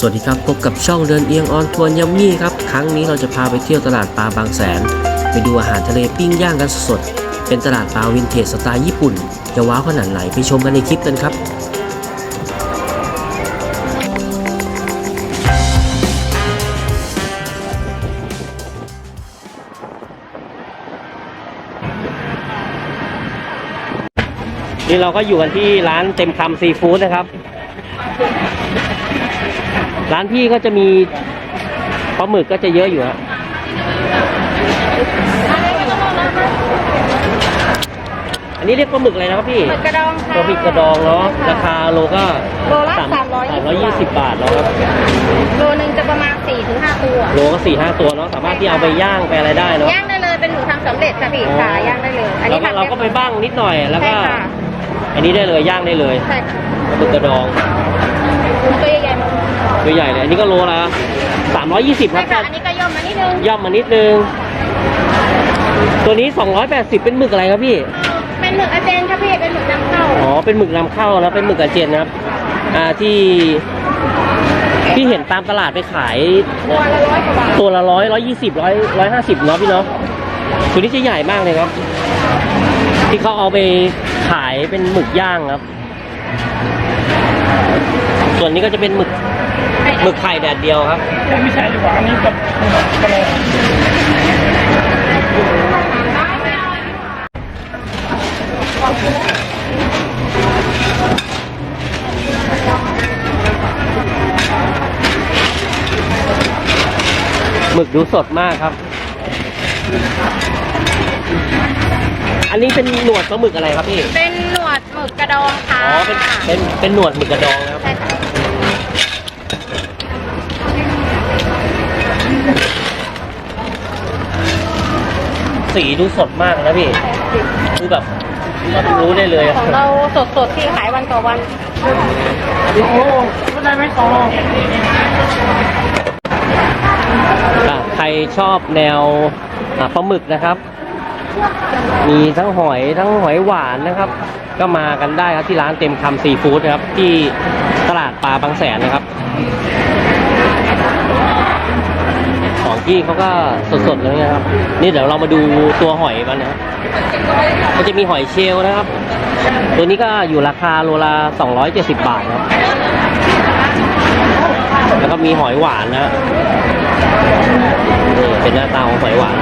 สวัสดีครับ พบกับช่องเดินเอียงออนทัวร์ยัมมี่ครับ ครั้งนี้เราจะพาไปเที่ยวตลาดปลาบางแสน ไปดูอาหารทะเลปิ้งย่างกันสดๆเป็นตลาดปลาวินเทจสไตล์ญี่ปุ่น จะว้าวขนาดไหนไปชมกันในคลิปกันครับนี่เราก็อยู่กันที่ร้านเต็มคำซีฟู้ดนะครับ ร้านพี่ก็จะมีปลาหมึกก็จะเยอะอยู่ฮะอันนี้เรียกปลาหมึกอะไรนะครับพี่หมึกกระดองค่ะปลาหมึกกระดองเนาะราคาโลก็โลละสามสามร้อยสามร้อยยี่สิบบาทเนาะครับโลหนึ่งจะประมาณ4ี่ถึงห้าตัว โลก็สี่ห้าตัวเนาะสามารถที่เอาไปย่างไปอะไรได้เนาะย่างได้เลยเป็นหมูทำสำเร็จค่ะพี่อ๋อค่ะย่างได้เลย อันแล้นี้วก็เราก็ไปบ้างนิดหน่อยแล้วก็ใช่ค่ะอันนี้ได้เลยย่างได้เลยใช่ค่ะปลาหมึกกระดองตัวใหญ่ๆหมด ตัวใหญ่เลยอันนี้ก็โลละสามร้อยยี่สิบคใช่รับค่ะอันนี้ก็ย่อมมานิดนึงย่อมมานิดนึง ตัวนี้280เป็นหมึกอะไรครับพี่ เป็นหมึกอาเจนค่ะพี่เป็นหมึกนำเข้าอ๋อ เป็นหมึกนำเข้านะ เป็นหมึกอาเจยนนะครับ อ่า ที่ ที่เห็นตามตลาดไปขาย ตัวละร้อยกว่าบาทตัวละร้อยร้อยยี่สิบร้อยร้อยห้าสิบเนาะพี่เนาะตัวนี้จะใหญ่มากเลยครับ ที่เขาเอาไปขายเป็นหมึกย่างครับ ส่วนนี้ก็จะเป็นหมึกห มึกไข่แดดเดียวครับไม่ใช่ดีกว่าอันนี้กับกระโหลกหมึกดูสดมากครับ อันนี้เป็นหนวดปลาหมึกอะไรครับพี่ เป็นหนวดหมึกกระดองค่ะอ๋อ เป็น เป็น เป็นหนวดหมึกกระดองนะครับ ใช่ค่ะ สีดูสดมากนะพี่คือแบบรู้ได้เลยอะของเราสดๆที่ขายวันต่อวันโอ้โหก็ได้ไม่พออะใครชอบแนวอะปลาหมึกนะครับ มีทั้งหอยทั้งหอยหวานนะครับ ก็มากันได้ครับที่ร้านเต็มคำซีฟู้ดนะครับ ที่ตลาดปลาบางแสนนะครับ ที่เขาก็สดๆเลยนะครับ นี่เดี๋ยวเรามาดูตัวหอยมันนะครับมันจะมีหอยเชลนะครับ ตัวนี้ก็อยู่ราคาโลละ270 บาทครับ แล้วก็มีหอยหวานนะนี่เป็นหน้าตาของหอยหวาน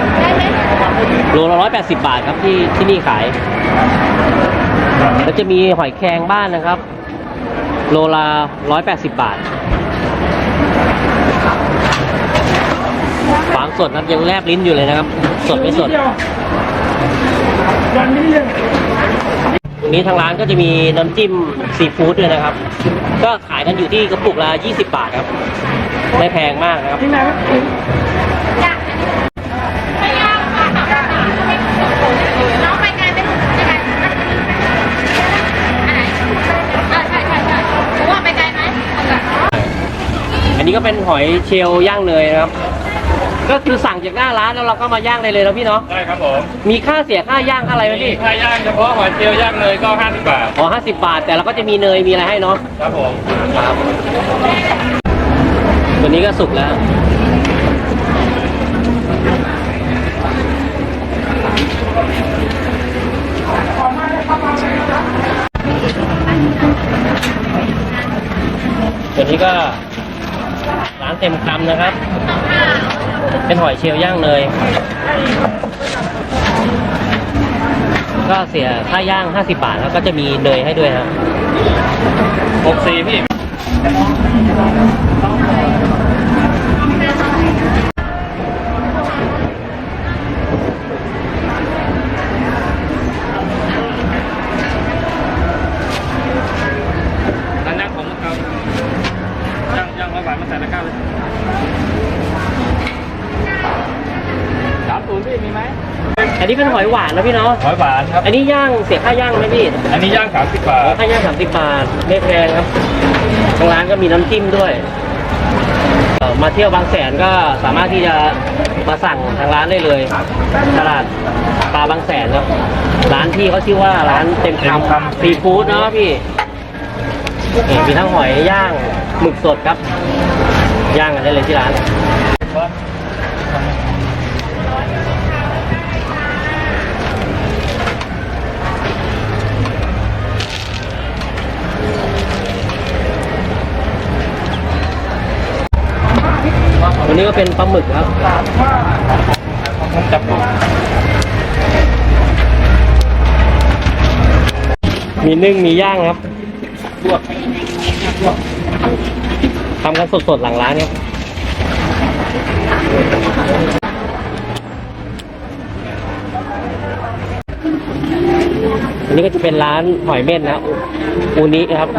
โลละร้อยแปดสิบาทครับที่ที่นี่ขาย แล้วจะมีหอยแครงบ้านนะครับ โลละร้อยแปดสิบบาทฟาง สดนะครับยังแลบลิ้นอยู่เลยนะครับ สดไม่สดวันนี้ยังวันนี้ทางร้านก็จะมีน้ำจิ้มซีฟู้ดด้วยนะครับ ก็ขายกันอยู่ที่กระปุกละ 20 บาทครับ ไม่แพงมากนะครับที่ไหนน้องไปไกลไหมไปไกลไหมอันไหนใช่ใช่ใช่ใช่ผมว่าไปไกลไหมอันนี้ก็เป็นหอยเชลล์ย่างเนยนะครับ ก็คือสั่งจากหน้าร้านแล้วเราก็มาย่างได้เลยนะพี่เนาะได้ครับผมมีค่าเสียค่าย่างค่าอะไรไหมพี่ถ้าย่างเฉพาะหอยเจียวย่างเลยก็50บาทอ๋อห้าสิบบาท แต่เราก็จะมีเนยมีอะไรให้เนาะครับผมครับตัวนี้ก็สุกแล้ว ตัวนี้ก็ ร้านเต็มคำนะครับ เป็นหอยเชลล์ย่างเนยก็เสียค่าย่าง 50 บาทแล้วก็จะมีเนยให้ด้วยครับ64พี่ นนี้เป็นหอยหวานนะพี่เนาะ หอยหวานครับ อันนี้ย่างเสียค่าย่างไหมพี่ อันนี้ย่าง30บาท ค่าย่างสามสิบบาทไม่แพงครับทางร้านก็มีน้ำจิ้มด้วยเอ่อมาเที่ยวบางแสนก็สามารถที่จะมาสั่งทางร้านได้เลยตลาดปลาบางแสนครับ ร้านพี่เขาชื่อว่าร้านเต็มเต็มคำคำ ซีฟู้ดเนาะพี่นี่มีทั้งหอยย่างหมึกสดครับ ย่างกันได้เลยที่ร้าน วั นนี้ก็เป็นปลาหมึกครับจับมีนึ่งมีย่างครับลวกทำกันสดๆหลังร้านครับอันนี้ก็จะเป็นร้านหอยเม่นนะอูนิครับ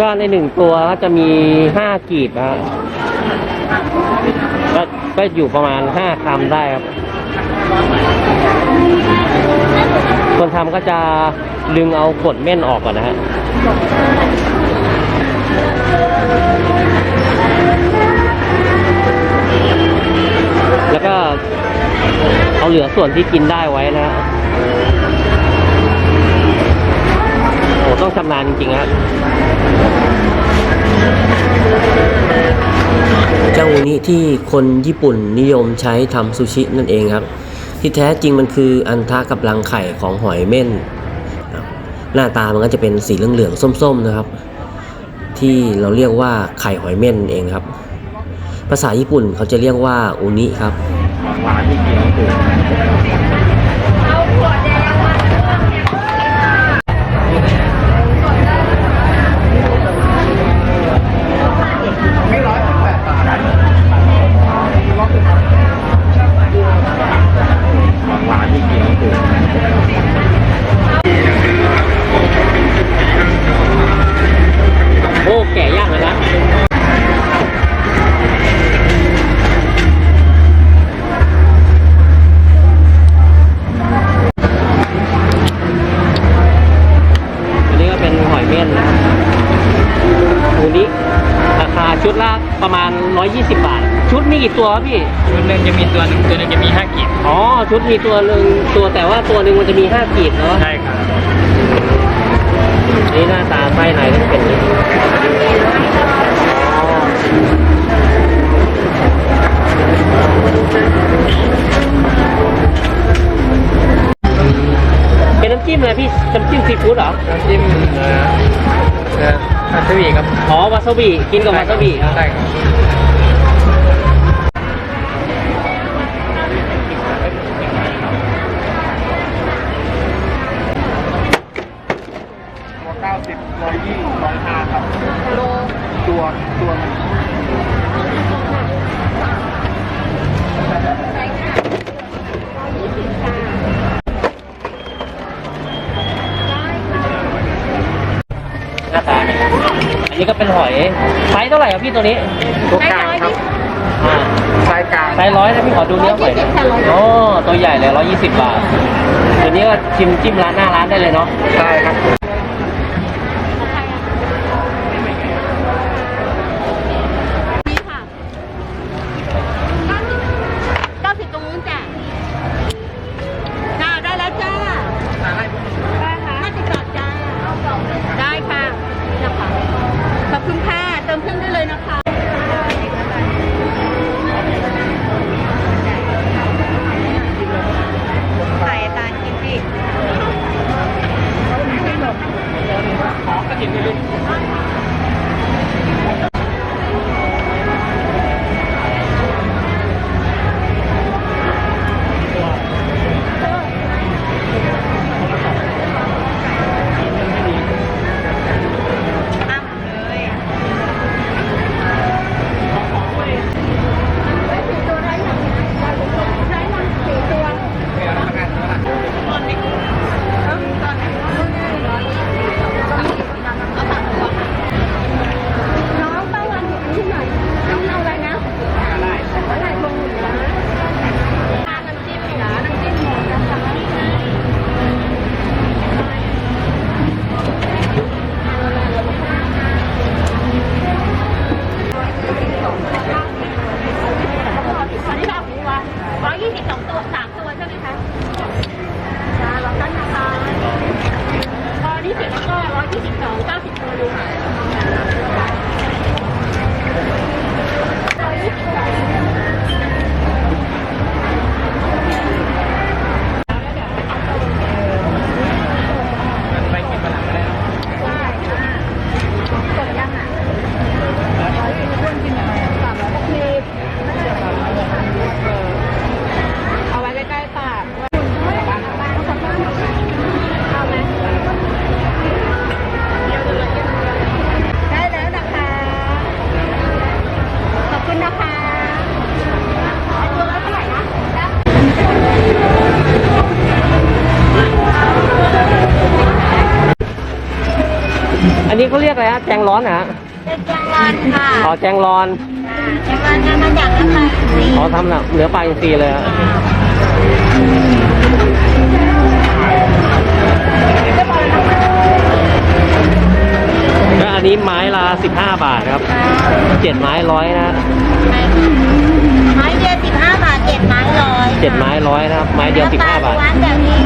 ก็ในหนึ่งตัวก็จะมีห้ากีบนะ ก็อยู่ประมาณห้าคำได้ครับ คนทำก็จะดึงเอาขดเม่นออกก่อนนะฮะแล้วก็เอาเหลือส่วนที่กินได้ไว้นะฮะโอ้ต้องชำนาญจริงๆครับ เจ้าอูนิที่คนญี่ปุ่นนิยมใช้ทำซูชินั่นเองครับ ที่แท้จริงมันคืออันทะกับรังไข่ของหอยเม่น หน้าตามันก็จะเป็นสีเหลืองๆส้มๆนะครับ ที่เราเรียกว่าไข่หอยเม่นเองครับ ภาษาญี่ปุ่นเขาจะเรียกว่าอูนิครับ ตัวครับพี่ ชุดหนึ่งจะมีตัวหนึ่งตัวหนึงจะมีห้ากีบอ๋อชุดมีตัวหนึ่งตัวแต่ว่าตัวหนึ่งมันจะมีห้ากีบเนาะใช่ครับนี่หน้าตาไส้ในก็จะเป็นอย่างนี้อ๋อเป็นน้ำจิ้มเลยพี่น้ำจิ้มซีฟู้ดเหรอน้ำจิ้มเอ่อเอ่ออันทวีครับอ๋อวาซาบิกินกับวาซาบิใช่ครับ หอยไซส์เท่าไหร่ครับพี่ตัวนี้ตัวกลางครับอ่าไซส์กลางไซส์ร้อยนะพี่ขอดูเนื้อหอยหน่อยอ๋อตัวใหญ่เลยร้อยยี่สิบบาทตัวนี้ก็ชิมจิ้มร้านหน้าร้านได้เลยเนาะใช่ครับ นี้เขาเรียกอะไรฮะแจงร้อนนะฮะเป็นแจงรอนค่ะอ๋อแจงร้อนแจงรอนทำมาจากน้ำมันสีอ๋อทำเนื้อปลาอินทรีย์เลยฮะก็อันนี้ไม้ละ15บาทครับเจ็ดไม้ร้อยนะไม้เดียวสิบห้าบาทเจ็ดไม้ร้อยเจ็ดไม้ร้อยนะครับไม้เดียว15บาทร้านแบบนี้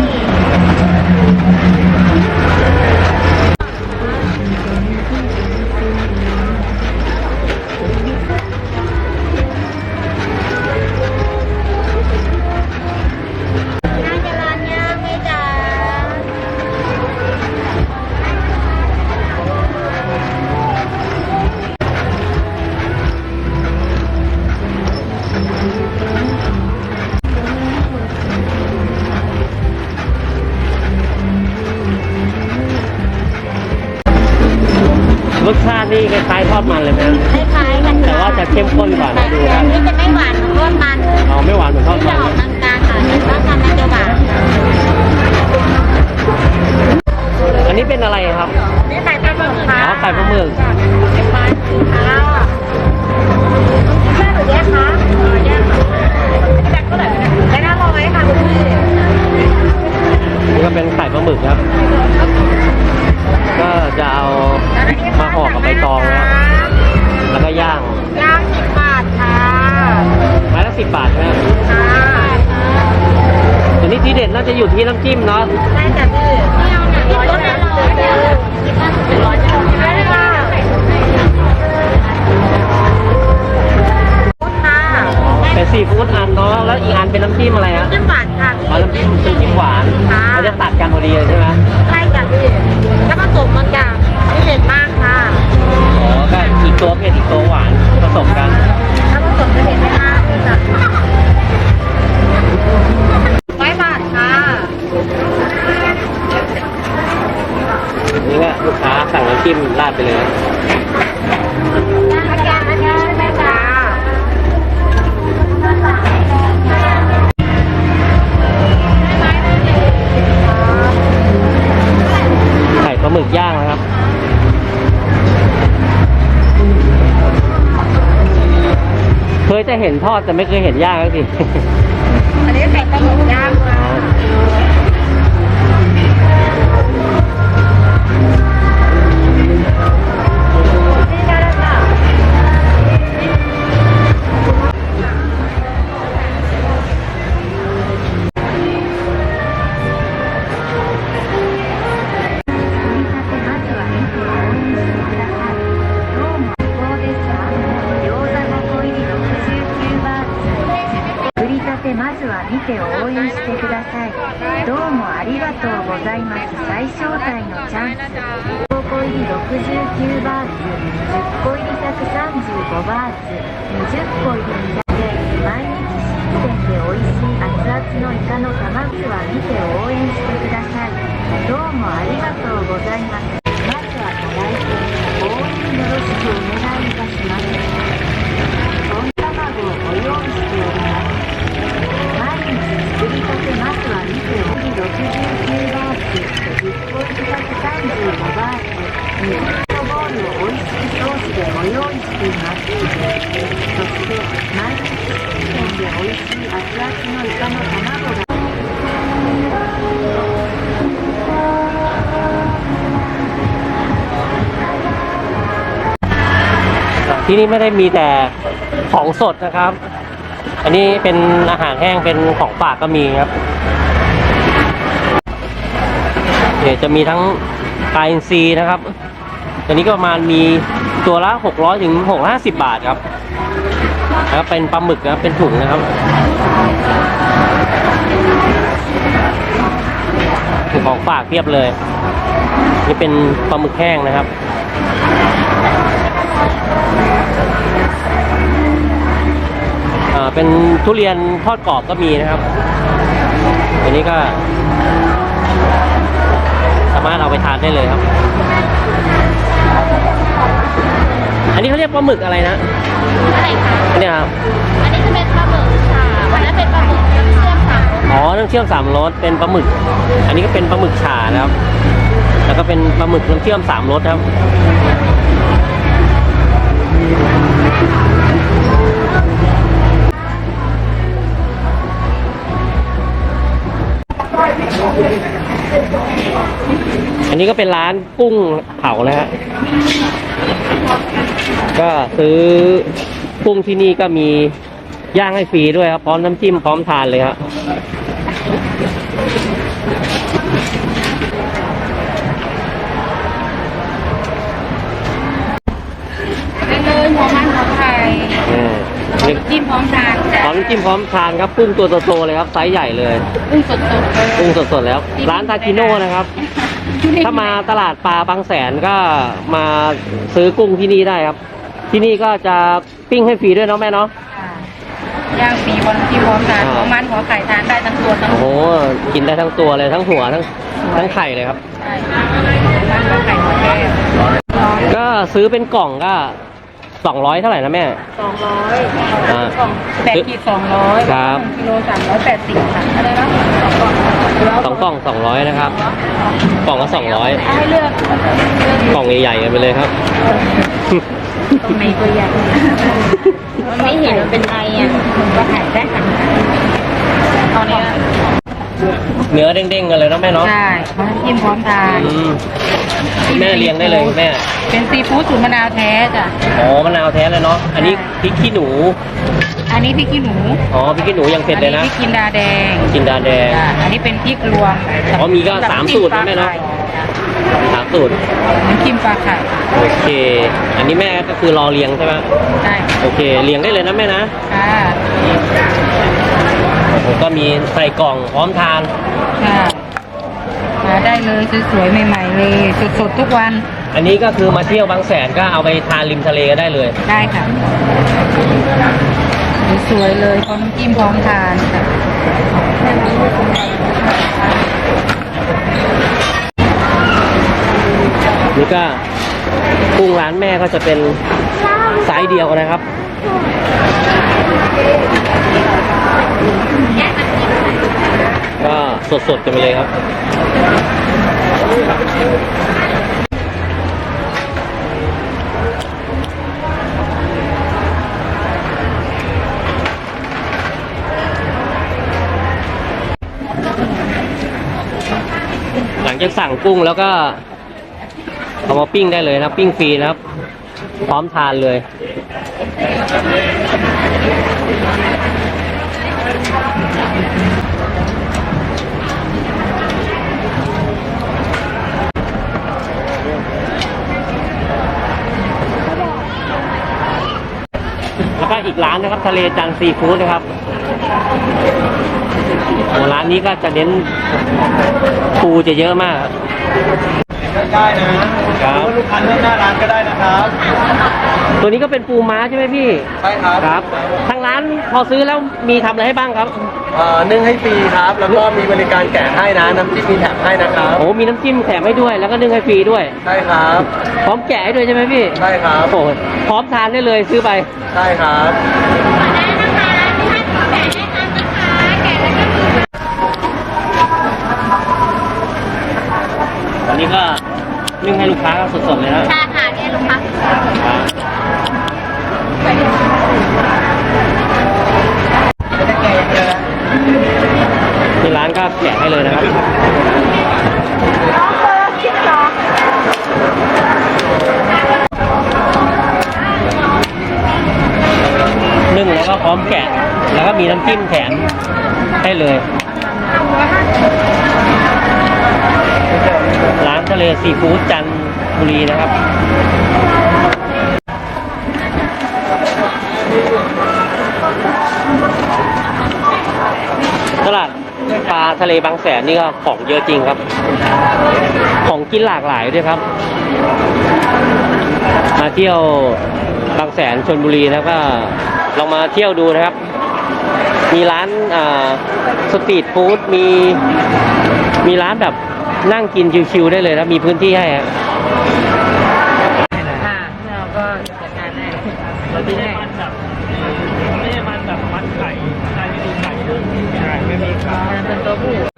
ที่น้ำจิ้มเนาะได้จ้ะพี่ไม่เอาหนังร้อยจะร้อยเดียวสิบห้าสิบร้อยจะได้ค่ะพุทธค่ะเป็นซีฟู้ดอันเนาะแล้วอีกอันเป็นน้ำจิ้มอะไรฮะจิ้มหวานค่ะอ๋อน้ำจิ้มคือจิ้มหวานค่ะมันจะตัดกันพอดีเลยใช่ไหมใช่จ้ะพี่แล้วผสมมันจ้ะพิเศษมากค่ะอ๋อก็อีกตัวเผ็ดอีกตัวหวานผสมกันแล้วผสมพิเศษไม่มากเลยจ้ะร้อยบาทค่ะ นี่ก็ลูกค้าสั่งน้ำ จิ้มราดไปเลยไข่ปลาหมึกย่างนะครับเคยจะเห็นทอดแต่ไม่เคยเห็นย่างสักที バーツ20個入りで毎日新鮮で美味しい熱々のイカの卵は見て応援してください。どうもありがとう。 นี่ไม่ได้มีแต่ของสดนะครับ อันนี้เป็นอาหารแห้งเป็นของฝากก็มีครับเดี๋ยวจะมีทั้งปลาอินทรีนะครับตัวนี้ก็ประมาณมีตัวละ 600ถึง650 บาทครับ แล้วเป็นปลาหมึกนะครับ เป็นถุงนะครับของฝากเพียบเลย นี่เป็นปลาหมึกแห้งนะครับ เป็นทุเรียนทอดกรอบก็มีนะครับ อันนี้ก็สามารถเอาไปทานได้เลยครับ อันนี้เขาเรียกปลาหมึกอะไรนะอะไรคะอันนี้ครับอันนี้จะเป็นปลาหมึกค่ะอันนั้นเป็นปลาหมึกเชื่อมค่ะอ๋อน้ำเชื่อมสามรสเป็นปลาหมึก อันนี้ก็เป็นปลาหมึกฉานะครับ แล้วก็เป็นปลาหมึกน้ำเชื่อมสามรสครับ อันนี้ก็เป็นร้านกุ้งเผานะฮะ ก็ซื้อกุ้งที่นี่ก็มีย่างให้ฟรีด้วยครับ พร้อมน้ำจิ้มพร้อมทานเลยครับำจิ้มพร้อมทานครับกุ้งตัวโตๆเลยครับไซส์ใหญ่เลยกุ้งสดๆเลยกุ้งสดๆแล้ว ร้านทาคิโน่นะครับ ถ้ามาตลาดปลาบางแสนก็มาซื้อกุ้งที่นี่ได้ครับ ที่นี่ก็จะปิ้งให้ฟรีด้วยเนาะแม่เนาะย่างฟรีบนที่พร้อมทานอ่าหัวมันหัวไข่ทานได้ทั้งตัวทั้งโอ้โหกินได้ทั้งตัวเลยทั้งหัวทั้งทั้งไข่เลยครับใช่มันหัวไข่หัวแก้วก็ซื้อเป็นกล่องก็ สองร้อยเท่าไหร่นะแม่ สองร้อยอ่าแปดขีดสองร้อยครับกิโลสามร้อยแปดสิบค่ะอะไรนะสองกล่องสองกล่องสองร้อยนะครับ กล่องละสองร้อยให้เลือกกล่องใหญ่ๆกันไปเลยครับ ตรงไหนตัวใหญ่มันไม่เห็นมันเป็นไงอะก็หายได้ค่ะตอนนี้ เนื้อเด้งๆกันเลยเนาะแม่เนาะใช่พร้อมจิ้มพร้อมทานอืมแม่เลี้ยงได้เลยแม่เป็นซีฟู้ดสูตรมะนาวแท้จ้ะ อ๋อมะนาวแท้เลยเนาะอันนี้พริกขี้หนู อันนี้พริกขี้หนูอ๋อพริกขี้หนูยังเผ็ดเลยนะ อัพริกกินดาแดงกินดาแดง จ้ะอันนี้เป็นพริกรวมอ๋อมีก็สามสูตรนะแม่เนอะสามสูตรน้ำจิ้มปลาไข่โอเค อันนี้แม่ก็คือรอเลี้ยงใช่ไหมใช่โอเคเลี้ยงได้เลยนะแม่นะ ค่ะ โอ้โหก็มีใส่กล่องพร้อมทาน ค่ะมาได้เลยสวยๆใหม่ๆเลยสดๆทุกวันอันนี้ก็คือมาเที่ยวบางแสนก็เอาไปทานริมทะเลก็ได้เลย ได้ค่ะสวยๆเลยพร้อมน้ำจิ้มพร้อมทานค่ะนี่ก็กุ้งร้านแม่ก็จะเป็นไซส์เดียวนะครับ ก็สดๆกันไปเลยครับ หลังจากสั่งกุ้งแล้วก็เอามาปิ้งได้เลยนะปิ้งฟรีนะครับ พร้อมทานเลย แล้วก็อีกร้านนะครับทะเลจันซีฟู้ดนะครับร้านนี้ก็จะเน้นปูจะเยอะมาก ครับได้นะครับลูกค้าเลือกหน้าร้านก็ได้นะครับ ตัวนี้ก็เป็นปูม้าใช่ไหมพี่ใช่ครับครับ ทางร้านพอซื้อแล้วมีทำอะไรให้บ้างครับเอ่อนึ่งให้ฟรีครับ แล้วก็มีบริการแกะให้นะ น้ำจิ้มมีแถมให้นะครับ โอ้มีน้ำจิ้มแถมให้ด้วย แล้วก็นึ่งให้ฟรีด้วย ใช่ครับ พร้อมแกะให้ด้วยใช่ไหมพี่ใช่ครับ โอ้โหพร้อมทานได้เลยซื้อไป ใช่ครับอันนี้ก็ นึ่งให้ลูกค้าก็สดๆเลยนะชาค่ะเนี่ยลูกค้าครับที่ร้านก็แกะให้เลยนะครับนึ่งแล้วก็พร้อมแกะ แล้วก็มีน้ำจิ้มแถมให้เลย ร้านทะเลซีฟู้ดจันทบุรีนะครับตลาดปลาทะเลบางแสนนี่ก็ของเยอะจริงครับ ของกินหลากหลายด้วยครับ มาเที่ยวบางแสนชนบุรีแล้วก็ลองมาเที่ยวดูนะครับ มีร้านอ่าสตรีทฟู้ดมีมีร้านแบบ นั่งกินชิวๆได้เลยนะมีพื้นที่ให้ฮะค่ะเราก็จัดการให้เราดีแน่ ไม่ใช่มันแบบมันไก่ไก่ไม่มีไก่ใช่ไม่มีไก่ เป็นตัวผู้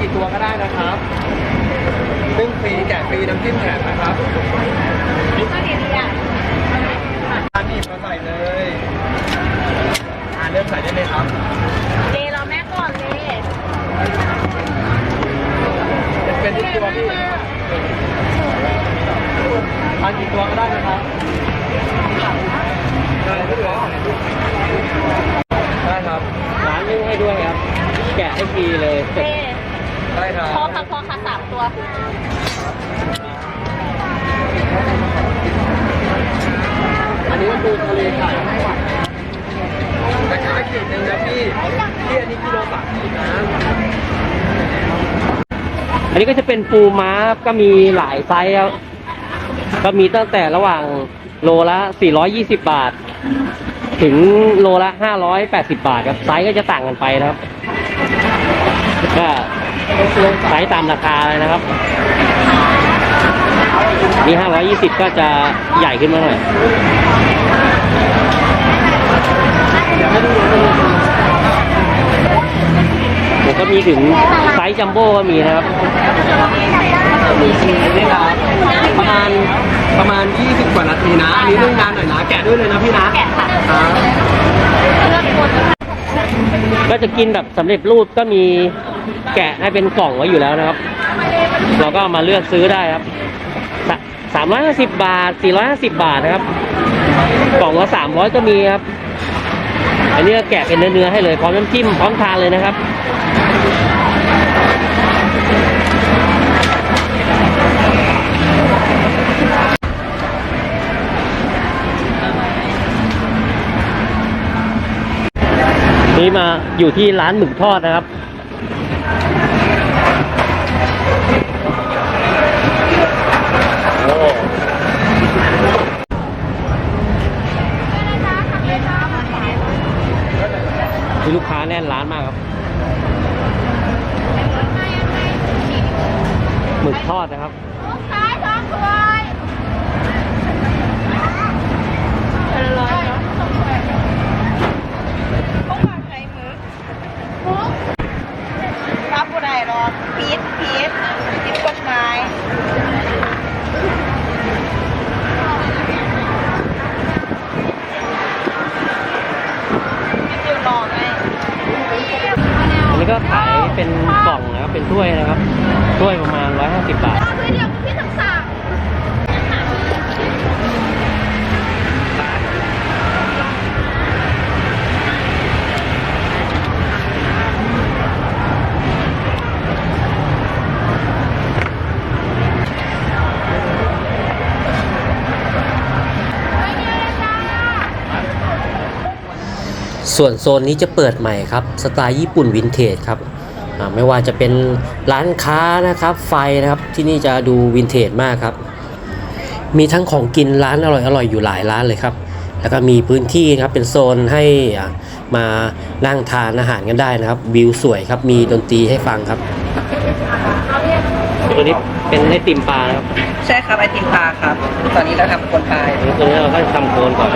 กี่ตัวก็ได้นะครับนึ่งฟรีแจกฟรีน้ำจิ้มแถมนะครับอันนี้มาใส่เลยอ่าเริ่มใส่ได้เลยครับเลรอแม่ก่อนเลยเป็นที่ตัวพี่ทานกี่ตัวก็ได้นะครับได้ได้ครับร้านนึ่งให้ด้วยครับ แกะให้ฟรีเลยเลได้ครับพอค่ะพอค่ะสามตัว อันนี้ก็คือทะเลไข่แต่ขายขีดหนึ่งนะพี่พี่อันนี้กิโลสามขีดนะ อันนี้ก็จะเป็นปูม้าก็มีหลายไซส์ครับก็มีตั้งแต่ระหว่างโลละ 420 บาท ถึงโลละ 580 บาทครับ ไซส์ก็จะต่างกันไปนะครับ ก็ไซส์ตามราคาเลยนะครับนี่520 ก็จะใหญ่ขึ้นมาหน่อยผมก็มีถึงไซส์จัมโบ้ก็มีนะครับนี่ครับประมาณประมาณ 20 กว่านาทีนะ อันนี้นึ่งนานหน่อยนะ แกะด้วยเลยนะพี่นะ แกะค่ะครับเลือ ก็จะกินแบบสำเร็จรูปก็มีแกะให้เป็นกล่องไว้อยู่แล้วนะครับ เราก็มาเลือกซื้อได้ครับสามร้อยห้าสิบบาทสี่ร้อยห้าสิบบาทนะครับ กล่องละสามร้อยก็มีครับ อันนี้แกะเป็นเนื้อๆให้เลยพร้อมน้ำจิ้มพร้อมทานเลยนะครับ นี่มาอยู่ที่ร้านหมึกทอดนะครับโอ้มีลูกค้าแน่นร้านมากครับ หมึกทอดนะครับ ซ้ายสองตัวรับบุได้หรอกพีดพีดพีดกฎหมายพี่ติวรอไหม อันนี้ก็ขายเป็นกล่องนะครับ เป็นถ้วยนะครับถ้วยประมาณ 150 บาทเดี๋ยวพี่สั่งสั่งส่วนโซนนี้จะเปิดใหม่ครับ สไตล์ญี่ปุ่นวินเทจครับอ่า ไม่ว่าจะเป็นร้านค้านะครับ ไฟนะครับที่นี่จะดูวินเทจมากครับ มีทั้งของกินร้านอร่อยอร่อยอยู่หลายร้านเลยครับ แล้วก็มีพื้นที่นะครับเป็นโซนให้อ่ามานั่งทานอาหารกันได้นะครับ วิวสวยครับมีดนตรีให้ฟังครับตัวนี้เป็นไอติมปลานะครับใช่ครับไอติมปลาครับ ตอนนี้เราทำคนปลาอันนี้ตัวนี้เราก็ทำโคนก่อน